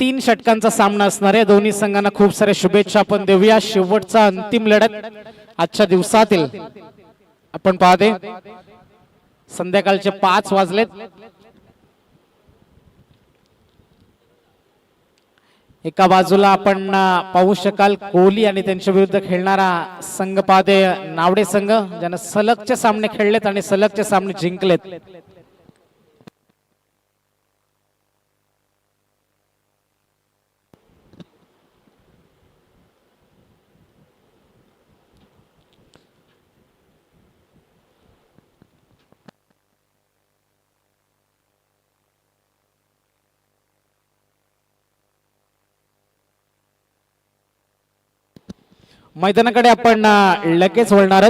तीन षटकांचा सामना असणार आहे. दोन्ही संघांना खूप साऱ्या शुभेच्छा आपण देऊया. शेवटचा अंतिम लढत आजच्या दिवसातील. आपण पाहते. संध्याकाळचे पाच वाजलेत. एका बाजूला आपण पाहू शकाल कोहली आणि त्यांच्या विरुद्ध खेळणारा संघ पाहते नावडे संघ ज्यानं सलगचे सामने खेळलेत आणि सलगचे सामने जिंकलेत. मैदानाकडे आपण लगेच वळणार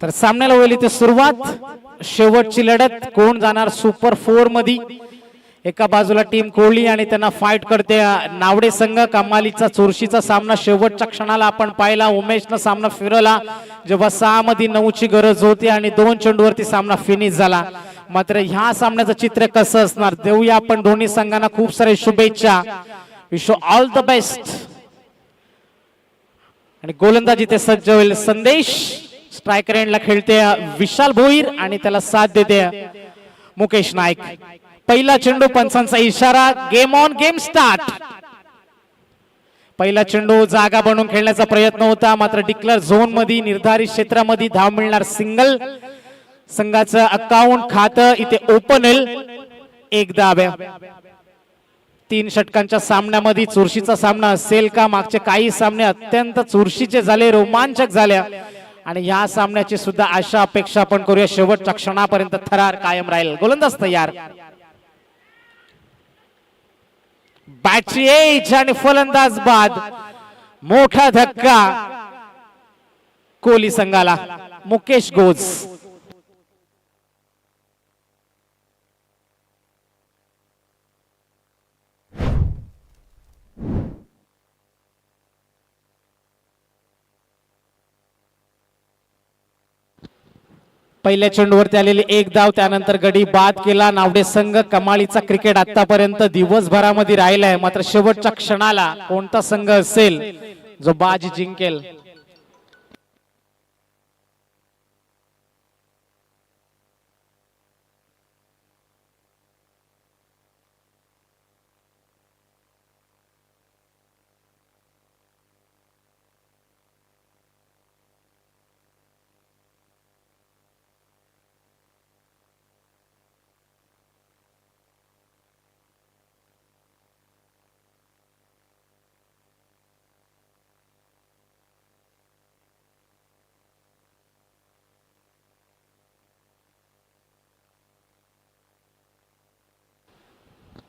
तर सामन्याला होईल इथे सुरुवात. शेवटची लढत. कोण जाणार सुपर फोरमध्ये एका बाजूला टीम कोहली आणि त्यांना फाईट करते. नावडे संघ कमालीचा चुरशीचा सामना शेवटच्या क्षणाला आपण पाहिला. उमेशनं सामना फिरवला. जेव्हा सहा मध्ये नऊची गरज होती आणि दोन चेंडूवरती सामना फिनिश झाला. मात्र ह्या सामन्याचं चित्र कसं असणार? देऊया आपण दोन्ही संघांना खूप सारे शुभेच्छा. विश ऑल द बेस्ट आणि गोलंदाजी ते सज्ज होईल. संदेश स्ट्रायकर एंडला खेळते विशाल भोईर आणि त्याला साथ देते मुकेश नाईक. पहिला चेंडू पंचांचा इशारा. गेम ऑन गेम स्टार्ट पहिला चेंडू जागा बनवून खेळण्याचा प्रयत्न होता. मात्र डिक्लेअर झोनमध्ये निर्धारित क्षेत्रामध्ये धाव मिळणार सिंगल संघाचं अकाउंट खातं इथे ओपन होईल एक दाब्या तीन षटकांच्या सामन्यामध्ये चुरशीचा सामना असेल का? मागचे काही सामने अत्यंत चुरशीचे झाले रोमांचक झाल्या आणि या सामन्याची सुद्धा आशा अपेक्षा आपण करूया. शेवटच्या क्षणापर्यंत थरार कायम राहील. गोलंदाज तयार. बॅटची एज आणि फलंदाज बाद मोठा धक्का. कोहली संघाला. मुकेश गोज. पहिल्या चेंडूवरती आलेले एक धाव त्यानंतर गडी बाद केला. नावडे संघ कमालीचा क्रिकेट आतापर्यंत दिवसभरामध्ये राहिलाय. मात्र शेवटच्या क्षणाला कोणता संघ असेल? जो बाजी जिंकेल.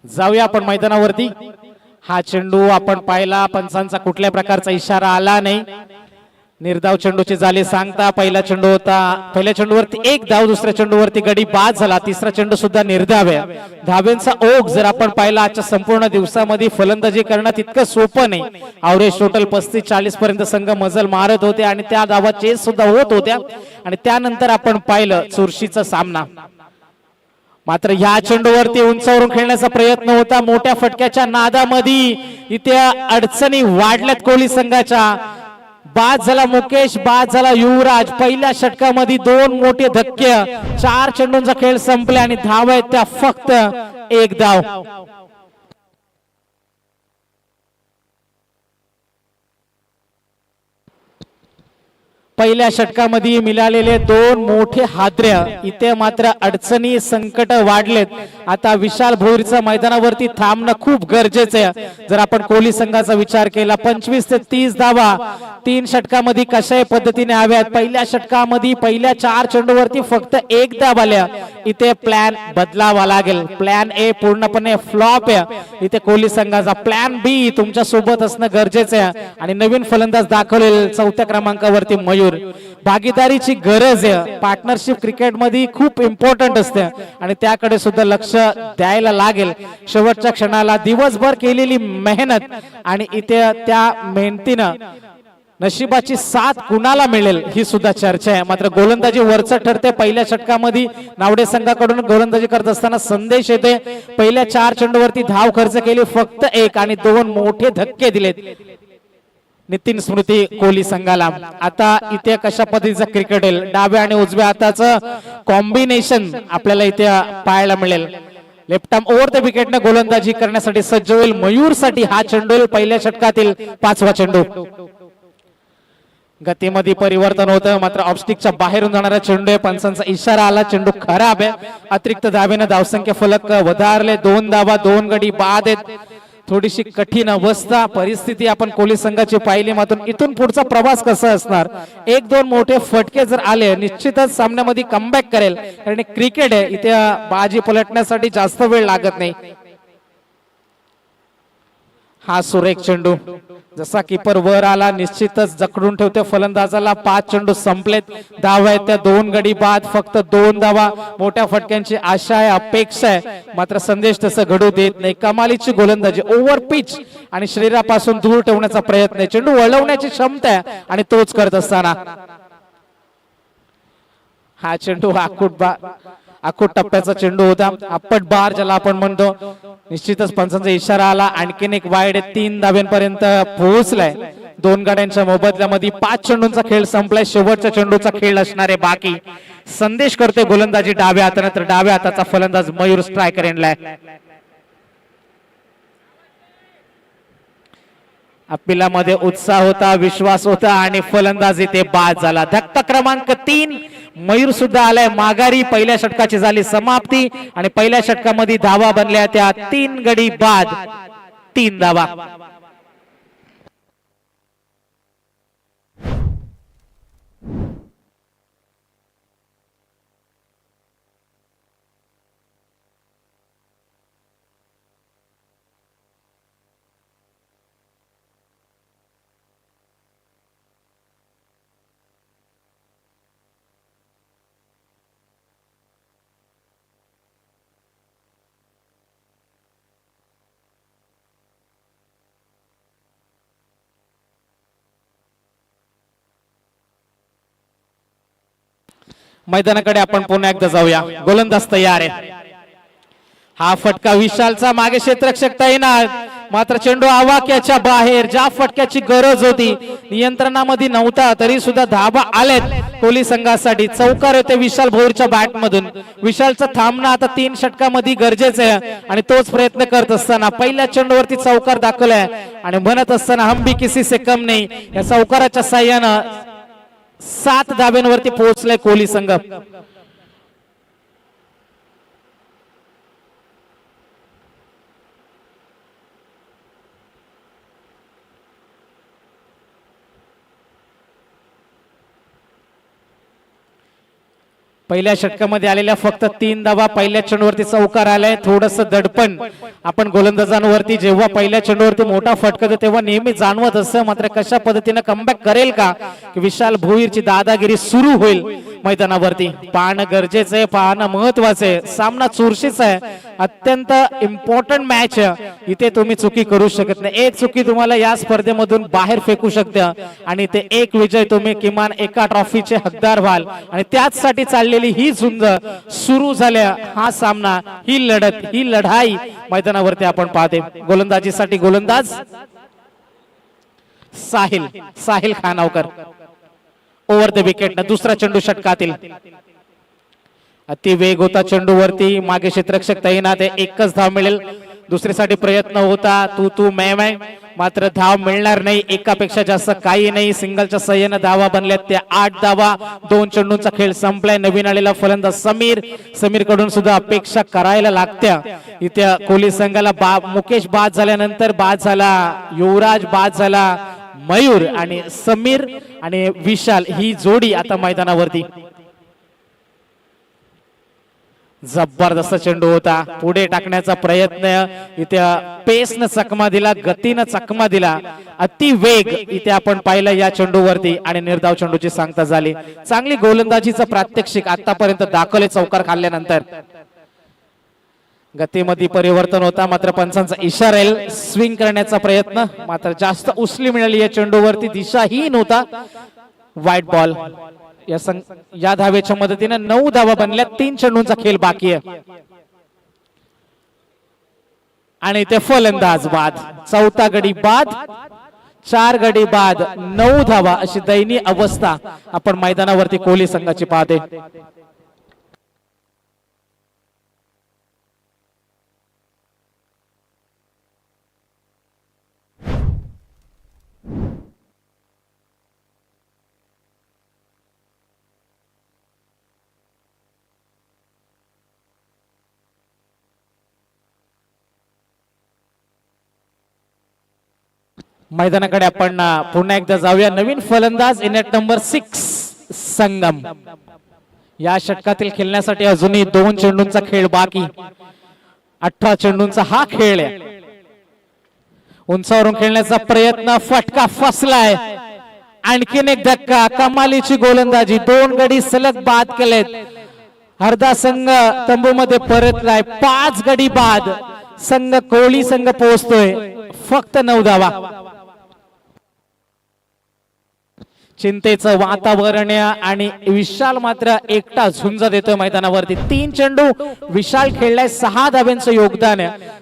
जाऊया आपण मैदानावरती. हा चेंडू आपण पाहिला पंचांचा कुठल्या प्रकारचा इशारा आला नाही. निर्धाव चेंडूचे झाले सांगता पहिला चेंडू होता. पहिल्या चेंडूवरती एक धाव दुसऱ्या चेंडूवरती गडी बाद झाला. तिसरा चेंडू सुद्धा निर्धाव आहे. धावेंचा ओघ जर आपण पाहिला आजच्या संपूर्ण दिवसामध्ये फलंदाजी करणं तितकं सोपं नाही. अवरेज टोटल पस्तीस चाळीस पर्यंत संघ मजल मारत होते आणि त्या धावा चेस सुद्धा होत होत्या. आणि त्यानंतर आपण पाहिलं चुरशीचा सामना. मात्र ह्या चेंडूवरती उंचावरून खेळण्याचा प्रयत्न होता. मोठ्या फटक्याच्या नादामध्ये इथे अडचणी वाढल्यात कोहली संघाच्या. बाद झाला मुकेश बाद झाला युवराज. पहिल्या षटकामध्ये दोन मोठे धक्के. चार चेंडूंचा खेळ संपला आणि धाव आहेत त्या फक्त एक धाव. पहिल्या षटकामध्ये मिळालेले दोन मोठे हादऱ्या इथे मात्र अडचणी संकट वाढलेत. आता विशाल भोईरचं मैदानावरती थांबणं खूप गरजेचं आहे. जर आपण कोहली संघाचा विचार केला पंचवीस ते तीस धावा तीन षटकामध्ये कशाही पद्धतीने हव्यात. पहिल्या षटकामध्ये पहिल्या चार चेंडूवरती फक्त एक धाव आल्या. इथे प्लॅन बदलावा लागेल. प्लॅन ए पूर्णपणे फ्लॉप आहे. इथे कोहली संघाचा प्लॅन बी तुमच्यासोबत असणं गरजेचं आहे. आणि नवीन फलंदाज दाखवलेल चौथ्या क्रमांकावरती मयूर. भागीदारीची गरज आहे. पार्टनरशिप क्रिकेटमध्ये खूप इम्पॉर्टंट असते. आणि त्याकडे सुद्धा लक्ष द्यायला लागेल. शेवटच्या क्षणाला दिवसभर केलेली मेहनत आणि इथे त्या मेहनतीनं नशिबाची साथ कुणाला मिळेल ही सुद्धा चर्चा आहे. मात्र गोलंदाजी वरच ठरते. पहिल्या षटकामध्ये नावडे संघाकडून गोलंदाजी करत असताना संदेश येते पहिल्या चार चेंडूवरती धाव खर्च केली. फक्त एक आणि दोन मोठे धक्के दिलेत. नितीन स्मृती कोहली संघाला. आता इथे कशा पद्धतीचं क्रिकेट येईल डाव्या आणि उजव्या हाताचं कॉम्बिनेशन आपल्याला इथे पाहायला मिळेल. लेफ्ट आर्म ओव्हर द विकेटने गोलंदाजी करण्यासाठी सज्ज होईल. मयूरसाठी हा चेंडू येईल पहिल्या षटकातील पाचवा चेंडू. गतीमध्ये परिवर्तन होतं. मात्र ऑब्स्टिकच्या बाहेरून जाणारा चेंडू आहे. पंचांचा इशारा आला. चेंडू खराब आहे. अतिरिक्त धावेनं धावसंख्या फलक वधारले. दोन धावा दोन गडी बाद आहेत. थोडीशी कठीण अवस्था परिस्थिती आपण कोली संघाची पाहिली मात्र इथून पुढचा प्रवास कसा असणार? एक दोन मोठे फटके जर आले निश्चितच सामन्यामध्ये कमबॅक करेल. कारण क्रिकेट आहे इथे बाजी पलटण्यासाठी जास्त वेळ लागत नाही. हा सुरेख चेंडू. जसा किपर वर आला निश्चितच जकडून ठेवते फलंदाजाला. पाच चेंडू संपलेत. धावा आहेत त्या दोन गडी बाद फक्त दोन धावा. मोठ्या फटक्यांची आशा आहे अपेक्षा आहे. मात्र संदेश तसं घडू देत नाही. कमालीची गोलंदाजी ओव्हर पिच आणि शरीरापासून दूर ठेवण्याचा प्रयत्न आहे. चेंडू वळवण्याची क्षमता आहे आणि तोच करत असताना. हा चेंडू आखूट बा आखूट टप्प्याचा चेंडू होता. अप्पट बार ज्याला आपण म्हणतो निश्चितच पंचांचा इशारा आला. आणखीन एक वाईड तीन धाव्यांपर्यंत पोहोचलाय. दोन गाड्यांच्या मोबदल्यामध्ये पाच चेंडूंचा खेळ संपलाय. शेवटच्या चेंडूचा खेळ असणारे बाकी. संदेश करते गोलंदाजी डाव्या हाताने. तर डाव्या हाताचा फलंदाज मयूर स्ट्रायकर यांना. अपिलामध्ये उत्साह होता विश्वास होता आणि फलंदाज इथे बाद झाला. धक्का क्रमांक तीन. मयूर सुद्धा आलाय. माघारी पहिल्या षटकाची झाली समाप्ती आणि पहिल्या षटकामध्ये धावा बनल्या त्या तीन गडी बाद. तीन धावा. मैदानाकडे आपण पुन्हा एकदा जाऊया. गोलंदाज तयार आहे. हा फटका विशालचा मागे क्षेत्रक्षक येणार मात्र चेंडू आवाक्याच्या बाहेर. ज्या फटक्याची गरज होती नियंत्रणामध्ये नव्हता तरी सुद्धा धाबा आलेत कोहली संघासाठी. चौकार होते विशाल भोरच्या बॅट मधून विशालचा थांबणं आता तीन षटकामध्ये गरजेचं आहे. आणि तोच प्रयत्न करत असताना पहिल्या चेंडूवरती चौकार दाखवलाय आणि म्हणत असताना हम किसी से कम नाही. या चौकाराच्या साह्यानं सात धाब्यांवरती पोहोचलाय कोहली संघ. पहिल्या षटकामध्ये आलेल्या फक्त तीन धावा पहिल्या चेंडूवरती चौकार आलाय थोडस दडपण. आपण गोलंदाजांवरती जेव्हा पहिल्या चेंडूवरती मोठा फटका तेव्हा नेहमी जाणवत असतं मात्र कशा पद्धतीने कमबॅक करेल का? की विशाल भोईरची दादागिरी सुरू होईल मैदानावरती. पाहणं गरजेचं आहे पाहणं महत्वाचं आहे. सामना चुरशीचा आहे. अत्यंत इम्पॉर्टंट मॅच इथे तुम्ही चुकी करू शकत नाही. एक चुकी तुम्हाला या स्पर्धेमधून बाहेर फेकू शकते. आणि ते एक विजय तुम्ही किमान एका ट्रॉफीचे हकदार व्हाल. आणि त्याचसाठी लागलेली ही झुंज सुरू झाल्या. हा सामना ही लढत ही लढाई मैदानावरती आपण पाहते गोलंदाजीसाठी गोलंदाज Sahil Sahil Khanavkar. Over the wicket दुसरा चेंडू षटकातील. अति वेग होता चेंडूवरती मागे क्षेत्रक्षक तैनात आहे. एकच धाव मिळेल. दुसरीसाठी प्रयत्न होता. तू तू मै मै. मात्र धाव मिळणार नाही. एकापेक्षा जास्त काही नाही. सिंगलच्या सह्यानं धावा बनल्यात त्या आठ धावा. दोन चेंडूंचा खेळ संपलाय. नवीन आलेला फलंदाज समीर. समीरकडून सुद्धा अपेक्षा करायला लागत्या. इथे कोहली संघाला बा मुकेश बाद झाल्यानंतर बाद झाला. युवराज बाद झाला. मयूर आणि समीर आणि विशाल ही जोडी आता मैदानावरती. जबरदस्त चेंडू होता. पुढे टाकण्याचा प्रयत्न. इथे पेसनं चकमा दिला गतीनं चकमा दिला. अति वेग इथे आपण पाहिलं या चेंडूवरती आणि निर्धाव चेंडूची सांगता झाली. चांगली गोलंदाजीचं प्रात्यक्षिक आतापर्यंत दाखवले चौकार खाल्ल्यानंतर. गतीमध्ये परिवर्तन होता मात्र पंचांचा इशारा येईल. स्विंग करण्याचा प्रयत्न. मात्र जास्त उसली मिळाली या चेंडूवरती. दिशाहीन होता. व्हाईट बॉल या संघ या धावेच्या मदतीने नऊ धावा बनल्या तीन चेंडूंचा खेळ बाकी आहे. आणि ते फलंदाज बाद चौथा गडी बाद चार गडी बाद नऊ धावा अशी दयनीय अवस्था आपण मैदानावरती कोहली संघाची पाहते. मैदानाकडे आपण पुन्हा एकदा जाऊया. नवीन फलंदाज इनेट नंबर सिक्स संगम. या षटकातील खेळण्यासाठी अजूनही दोन चेंडूंचा खेळ बाकी. अठरा चेंडूंचा हा खेळ आहे. उंचावरून खेळण्याचा प्रयत्न फटका फसलाय. आणखीन एक धक्का कमालीची गोलंदाजी. दोन गडी सलग बाद केलेत. अर्धा संघ तंबूमध्ये परतलाय. पाच गडी बाद. संघ कोळी संघ पोहोचतोय. फक्त नऊ धावा. चिंतेचं वातावरण आणि विशाल मात्र एकटा झुंज देतोय मैदानावरती. तीन चेंडू. विशाल खेळलाय सहा धाब्यांचं योगदान.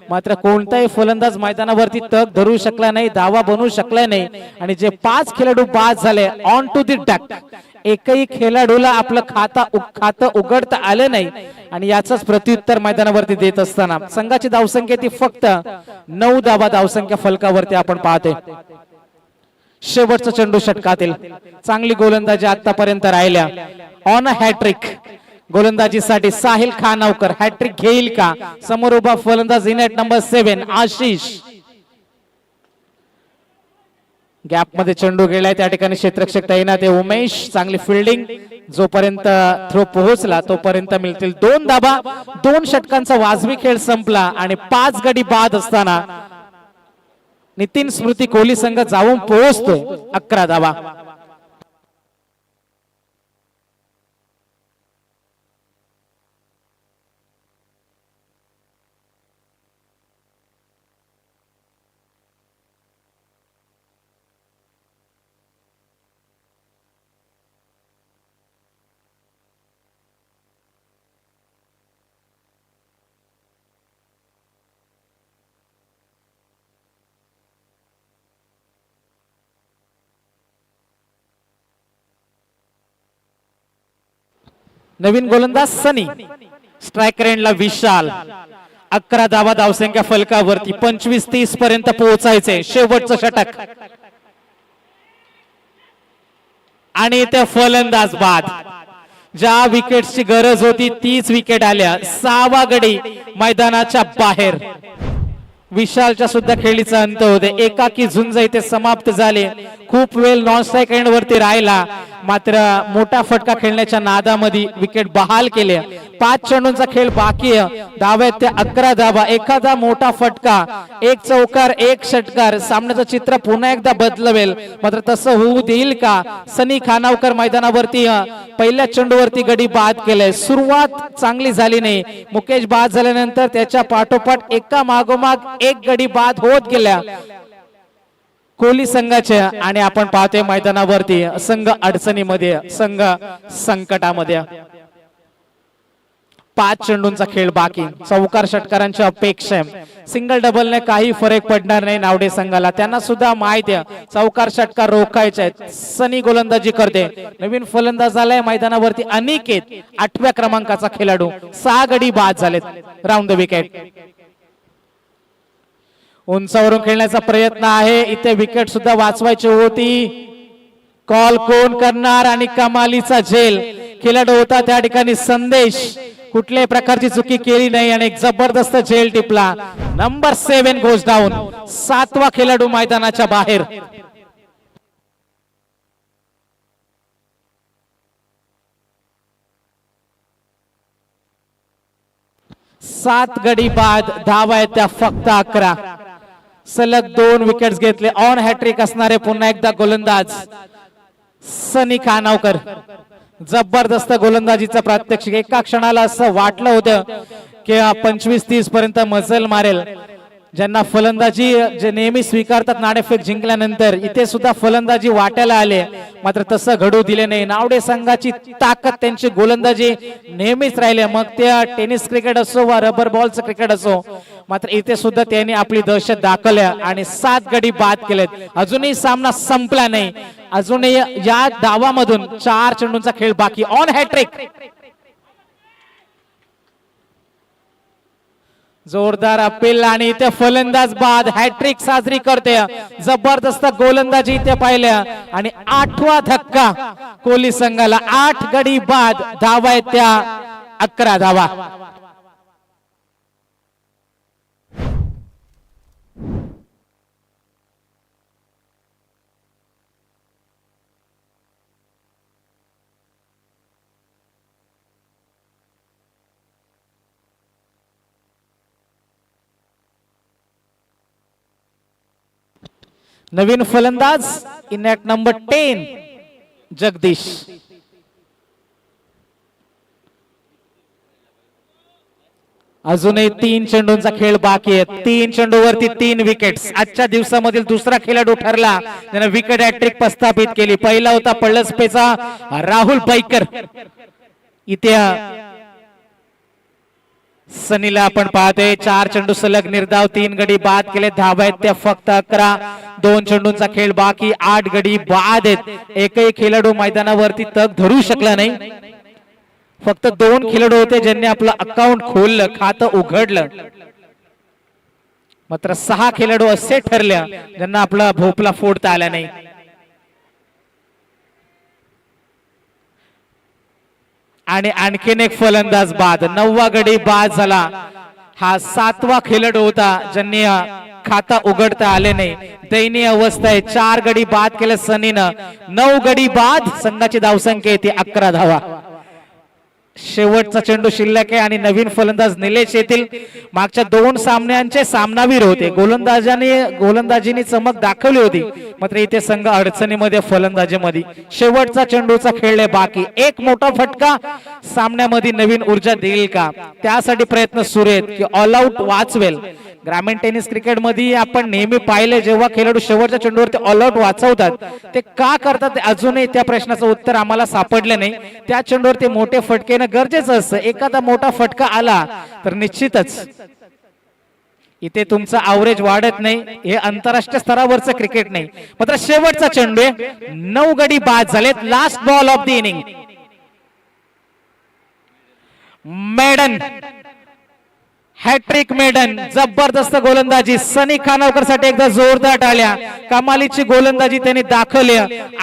मात्र कोणताही फलंदाज मैदानावरती तग धरू शकला नाही धावा बनवू शकला नाही. आणि जे पाच खेळाडू बाद झाले ऑन टू दी डॅक एकही खेळाडूला आपलं खाता खातं उघडता आलं नाही. आणि याचंच प्रत्युत्तर मैदानावरती देत असताना संघाची धावसंख्या ती फक्त नऊ धावा धावसंख्या फलकावरती आपण पाहतोय. शेवटचा चेंडू षटकातील. चांगली गोलंदाजी आतापर्यंत राहिल्या. ऑन हॅट्रिक गोलंदाजीसाठी साहिल खानावकर हॅट्रिक घेईल का? समोर उभा फलंदाज इनेट नंबर सेव्हन आशिष. गॅपमध्ये चेंडू गेलाय त्या ठिकाणी क्षेत्रक्षक तैनात आहे उमेश. चांगली फिल्डिंग जोपर्यंत थ्रो पोहोचला तोपर्यंत मिळतील दोन धाबा. दोन षटकांचा वाजवी खेळ संपला आणि पाच गडी बाद असताना नितीन स्मृती कोहली संघ जाऊन पोहोचतोय अकरा दाबा नवीन गोलंदाज सनी. स्ट्राईक रेंडला विशाल. अकरा धावा धावसंख्या फलकावरती पंचवीस तीस पर्यंत पोहोचायचे. शेवटचं षटक. आणि ते फलंदाज बाद ज्या विकेटची गरज होती तीच विकेट आल्या. सहावा गडी मैदानाच्या बाहेर. विशालच्या सुद्धा खेळीचा अंत होते. एकाकी झुंज इथे समाप्त झाले. खूप वेळ नॉन स्ट्राईक एंड वरती राहिला. मात्र मोठा फटका खेळण्याच्या नादामध्ये विकेट बहाल केले. पाच चेंडूंचा खेळ बाकी आहे. ते अकरा धावा एखादा मोठा फटका एक चौकार एक षटकार. सामन्याचं चित्र पुन्हा एकदा बदलवेल. मात्र तसं होऊ देईल का? सनी खानावकर मैदानावरती पहिल्या चेंडूवरती गडी बाद केलंय. सुरुवात चांगली झाली नाही. मुकेश बाद झाल्यानंतर त्याच्या पाठोपाठ एका मागोमाग एक गडी बाद होत गेल्या. कोहली संघाच्या आणि आपण पाहतोय मैदानावरती संघ अडचणीमध्ये संघ संकटामध्ये. पाच चेंडूंचा खेळ बाकी. चौकार षटकारांची अपेक्षा आहे. सिंगल डबलने काही फरक पडणार नाही नावडे संघाला. त्यांना सुद्धा माहिती आहे. चौकार षटकार रोखायचे आहेत. सनी गोलंदाजी करते. नवीन फलंदाज आलाय मैदानावरती अनिकेत आठव्या क्रमांकाचा खेळाडू. सहा गडी बाद झालेत. Round the wicket. उंचावरून खेळण्याचा प्रयत्न आहे. इथे विकेट सुद्धा वाचवायची होती. कॉल कोण करणार? आणि कमालीचा झेल. खेळाडू होता त्या ठिकाणी संदेश. कुठल्याही प्रकारची चुकी केली नाही आणि एक जबरदस्त झेल टिपला. नंबर सेव्हन गोज डाऊन सातवा खेळाडू मैदानाच्या बाहेर. सात गडी बाद धावा आहेत त्या फक्त अकरा. सलग दोन विकेट्स घेतले. ऑन हॅट्रिक असणारे पुन्हा एकदा गोलंदाज सनी खानावकर जबरदस्त गोलंदाजीचा प्रात्यक्षिक. एका क्षणाला असं वाटलं होतं की पंचवीस तीस पर्यंत मजल मारेल. ज्यांना फलंदाजी जे नेहमी स्वीकारतात नाणेफेक जिंकल्यानंतर इथे सुद्धा फलंदाजी वाट्याला आले. मात्र तसं घडू दिले नाही. नावडे संघाची ताकद त्यांची गोलंदाजी नेहमीच राहिले. मग त्या टेनिस क्रिकेट असो वा रबर बॉलचं क्रिकेट असो मात्र इथे सुद्धा त्यांनी आपली दहशत दाखवल्या आणि सात गडी बाद केलेत. अजूनही सामना संपला नाही. अजूनही या डावामधून चार चेंडूंचा खेळ बाकी. ऑन हॅट्रिक जोरदार अपील आणि इथे फलंदाज बाद हॅट्रिक साजरी करते. जबरदस्त गोलंदाजी इथे पाहिल्या. आणि आठवा धक्का कोहली संघाला. आठ गडी बाद धावा आहेत त्या अकरा धावा. नवीन फलंदाज in at number ten Jagdish. अजूनही तीन चेंडूंचा खेळ बाकी आहे. तीन चेंडूवरती तीन विकेट्स आजच्या दिवसामधील दुसरा खेळाडू ठरला. त्याने विकेट हॅट्रिक प्रस्थापित केली. पहिला होता पळसपेचा राहुल बैकर. इथे सनीला आपण पाहतोय चार चेंडू सलग निर्धाव तीन गडी बाद केले धावा आहेत त्या फक्त अकरा. दोन चेंडूंचा खेळ बाकी आठ गडी बाद आहेत. एकही खेळाडू मैदानावरती तग धरू शकला नाही. फक्त दोन खेळाडू होते ज्यांनी आपलं अकाउंट खोललं खातं उघडलं. मात्र सहा खेळाडू असे ठरल्या ज्यांना आपला भोपला फोडता आला नाही. आणि आणखीन एक फलंदाज बाद. नववा गडी बाद झाला. हा सातवा खेळाडू होता ज्यांनी खाता उघडता आले नाही. दयनीय अवस्था आहे चार गडी बाद केल्या सनीनं. नऊ गडी बाद संघाची धावसंख्या येते अकरा धावा. शेवटचा चेंडू शिल्लक आहे आणि नवीन फलंदाज निलेश येतील मागच्या दोन सामन्यांचे सामनावीर होते. गोलंदाजाने गोलंदाजीने चमक दाखवली होती. मात्र इथे संघ अडचणीमध्ये फलंदाजीमध्ये. शेवटचा चेंडूचा खेळले बाकी. एक मोठा फटका सामन्यामध्ये नवीन ऊर्जा देईल का? त्यासाठी प्रयत्न सुरू आहेत की ऑल आउट वाचवेल. ग्रामीण टेनिस क्रिकेटमध्ये आपण नेहमी पाहिले जेव्हा खेळाडू शेवटच्या चेंडूवरती ऑल आउट वाचवतात ते का करतात ते अजूनही त्या प्रश्नाचं उत्तर आम्हाला सापडलं नाही. त्या चेंडूवरती मोठे फटके येणं गरजेचं असतं. एखादा मोठा फटका आला तर निश्चितच इथे तुमचं आवरेज वाढत नाही. हे आंतरराष्ट्रीय स्तरावरचं क्रिकेट नाही. मात्र शेवटचा चेंडू आहे. नऊ गडी बाद झालेत. Last ball of the inning maiden. Hattrick maiden जबरदस्त गोलंदाजी. सनी खानावकरसाठी एकदा जोरदार टाळ्या. कमालीची गोलंदाजी त्यांनी दाखवली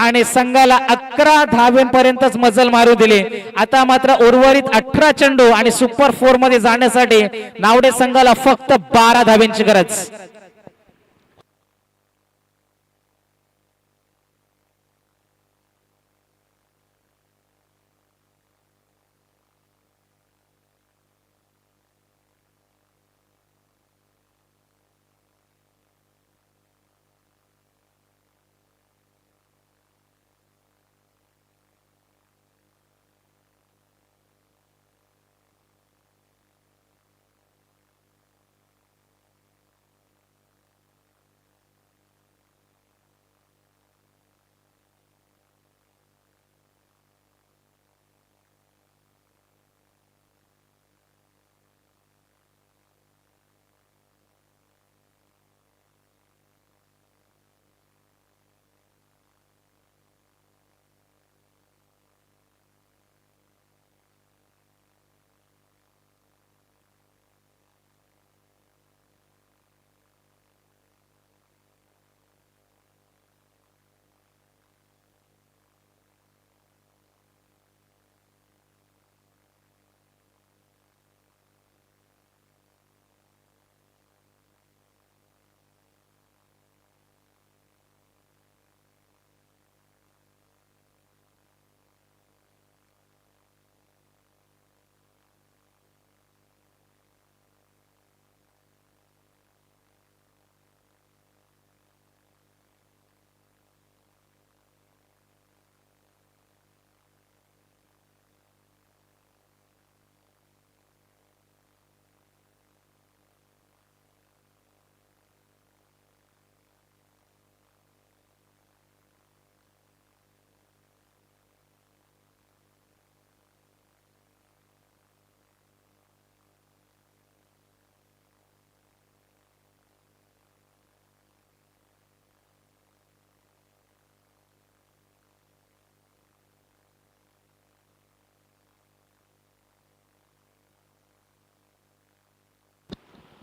आणि संघाला अकरा धावेपर्यंतच मजल मारू दिली. आता मात्र उर्वरित अठरा चेंडू आणि सुपर फोरमध्ये जाण्यासाठी नावडे संघाला फक्त बारा धाव्यांची गरज.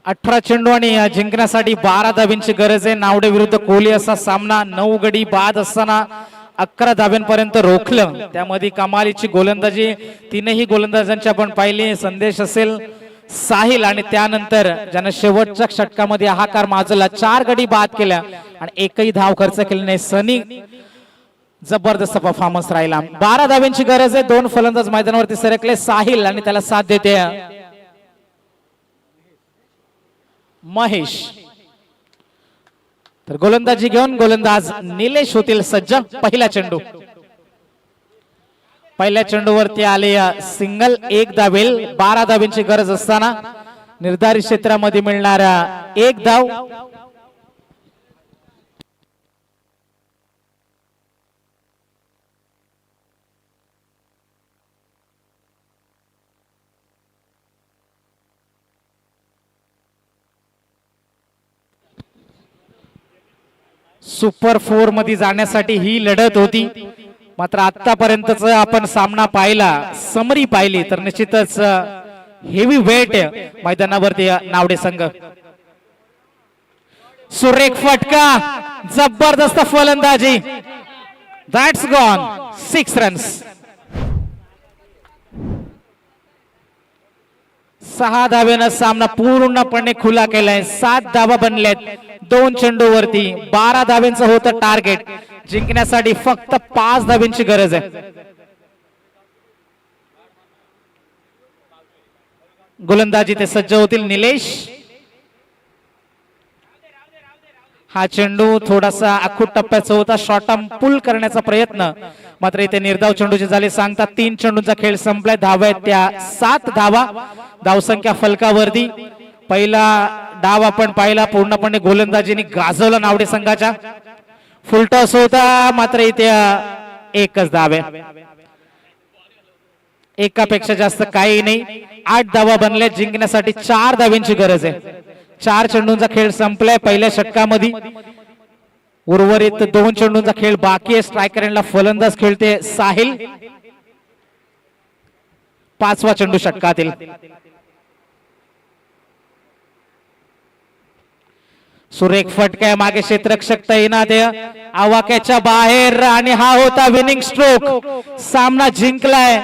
अठरा चेंडू आणि जिंकण्यासाठी बारा धाबींची गरज आहे. नावडे विरुद्ध कोहली असा सामना नऊ गडी बाद असताना अकरा धाब्यांपर्यंत रोखलं. त्यामध्ये कमालीची गोलंदाजी तीनही गोलंदाजांची आपण पाहिली. संदेश असेल साहिल आणि त्यानंतर ज्यानं शेवटच्या षटकामध्ये हाकार माजला चार गडी बाद केल्या आणि एकही धाव खर्च केला नाही. सनी जबरदस्त परफॉर्मन्स राहिला. बारा धाव्यांची गरज आहे. दोन फलंदाज मैदानावरती सरकले. साहिल आणि त्याला साथ देते. महेश. तर गोलंदाजी घेऊन गोलंदाज निलेश होतील सज्ज पहिला चेंडू. पहिल्या चेंडूवरती आले सिंगल एक धावेल बारा धाव्यांची गरज असताना निर्धारित क्षेत्रामध्ये मिळणारा एक धाव सुपर फोरमध्ये जाण्यासाठी ही लढत होती. मात्र आतापर्यंतच आपण सामना पाहिला समरी पाहिली तर निश्चितच हेवी वेट मैदानावरती नावडे संघ. सुरेख फटका जबरदस्त फलंदाजी. दॅट्स गॉन सिक्स रन्स सहा धाव्यानं सामना पूर्णपणे खुला केलाय. सात धावा बनल्यात. दोन चेंडूवरती बारा धाव्यांचं होतं टार्गेट. जिंकण्यासाठी फक्त पाच धाव्यांची गरज आहे. गोलंदाजी ते सज्ज होतील निलेश. हा चेंडू थोडासा आखूट टप्प्याचा होता. शॉर्ट पुल करण्याचा प्रयत्न. मात्र इथे निर्धाव चेंडूचे झाले सांगतात तीन चेंडूंचा खेळ संपलाय. धावा आहेत त्या सात धावा. धावसंख्या फलकावरती. पहिला डाव आपण पाहिला पूर्णपणे गोलंदाजीने गाजवला नावडे संघाच्या. फुलटॉस होता मात्र इथे एकच धाव आहे. एकापेक्षा जास्त काही नाही. आठ धावा बनल्या जिंकण्यासाठी चार धाव्यांची गरज आहे. चार चेंडूंचा खेळ संपलाय पहिल्या षटकामध्ये. उर्वरित दोन चेंडूंचा खेळ बाकी आहे. स्ट्रायकर यांना फलंदाज खेळते साहिल. पाचवा चेंडू षटकातील. सुरेख फटकाय मागे क्षेत्रक्षक तैनात आवाक्याच्या बाहेर आणि हा होता विनिंग स्ट्रोक सामना जिंकलाय.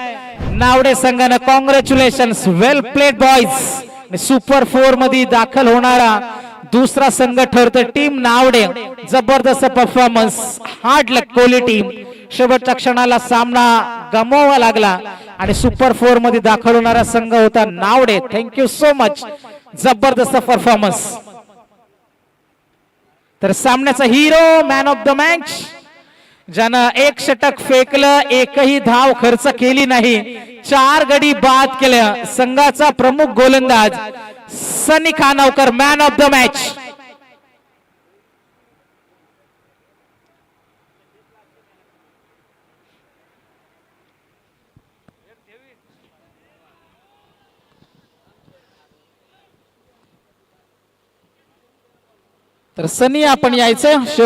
नावडे संघानं congratulation well played boys super फोरमध्ये दाखल होणारा दुसरा संघ ठरतो टीम नावडे. जबरदस्त performance hard luck Kohli team शेवटच्या क्षणाला सामना गमवावा लागला. आणि सुपर फोरमध्ये दाखल होणारा संघ होता नावडे. थँक्यू सो मच जबरदस्त परफॉर्मन्स तर सामन्याचा hero man of the match ज्यानं एक षटक फेकलं एकही धाव खर्च केली नाही. चार गडी बाद केल्या. संघाचा प्रमुख गोलंदाज Sunny Khanavkar man of the match तर सनी आपण यायचं?